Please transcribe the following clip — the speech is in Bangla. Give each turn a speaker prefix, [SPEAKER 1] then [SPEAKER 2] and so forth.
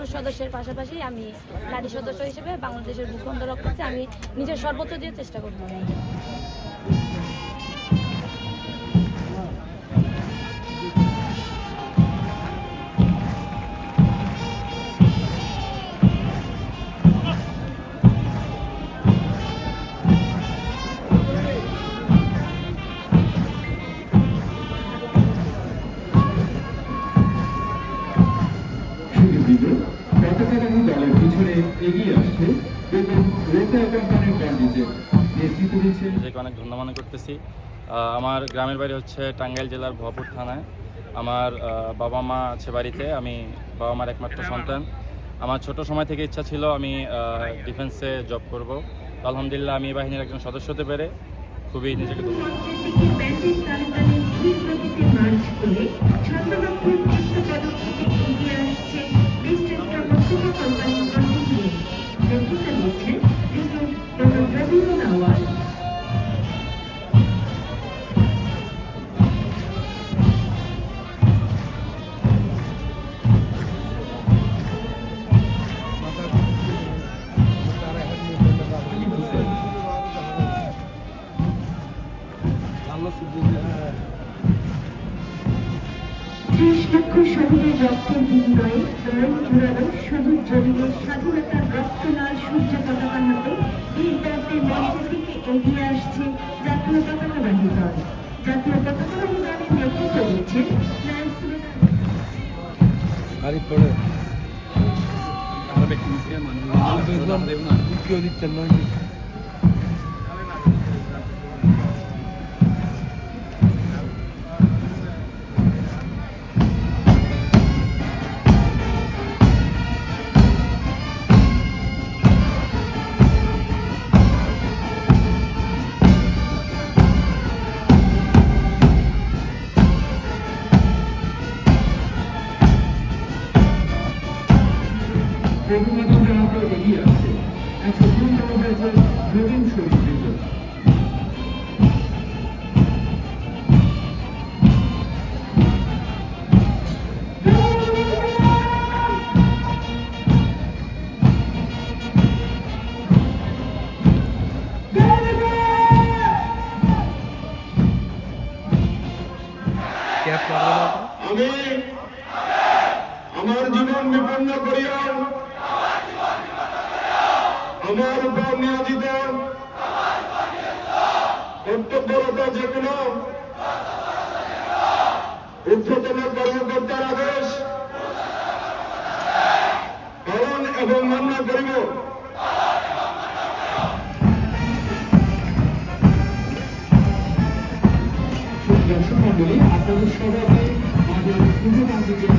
[SPEAKER 1] পুরুষ সদস্যের পাশাপাশি আমি নারী সদস্য হিসেবে বাংলাদেশের ভূখণ্ড রক্ষার্থে আমি নিজের সর্বোচ্চ দিয়ে চেষ্টা করব।
[SPEAKER 2] দলের এগিয়ে আসছে। এবং রোটা কোম্পানির ব্যান্ডিজে নেতৃত্ব দিচ্ছেন
[SPEAKER 3] নিজেকে অনেক ধন্য মনে করতেছি। আমার গ্রামের বাড়ি হচ্ছে টাঙ্গাইল জেলার ভরপুর থানায়। আমার বাবা মা আছে বাড়িতে আমি বাবা মার একমাত্র সন্তান। আমার ছোট সময় থেকে ইচ্ছা ছিল আমি ডিফেন্সে জব করব। আলহামদুলিল্লাহ আমি এই বাহিনীর একজন সদস্য হতে পেরে খুবই নিজেকে
[SPEAKER 4] ত্রিশ লক্ষ শহীদের রক্তের বিনিময়ে রং জুড়ালো সবুজ জমিনের স্বাধীনতার রক্তলাল সূর্য পতাকা হাতে বীরত্বের মঞ্চের দিকে এগিয়ে আসছে জাতীয় পতাকাবাহী দল। জাতীয় পতাকাবাহী দলের নেতৃত্ব দিচ্ছেন নায়ক সুবেদার
[SPEAKER 5] বাড়ি পড়ে। কেউ দিচ্ছেন নয়।
[SPEAKER 2] বহুমাত্র জানাতে এগিয়ে আসছে একশো নতুন শহীদ
[SPEAKER 5] ক্যাপ
[SPEAKER 2] আমি আমার জীবন বিপন্ন করিয়া আমার উপর নিয়োজিত কর্তব্যরত যে কোনো ঊর্ধ্বতন কর্মকর্তার আদেশ পালন এবং মান্য করিব। দর্শক মন্ডলী, আপনাদের সবাইকে আমাদের পুজো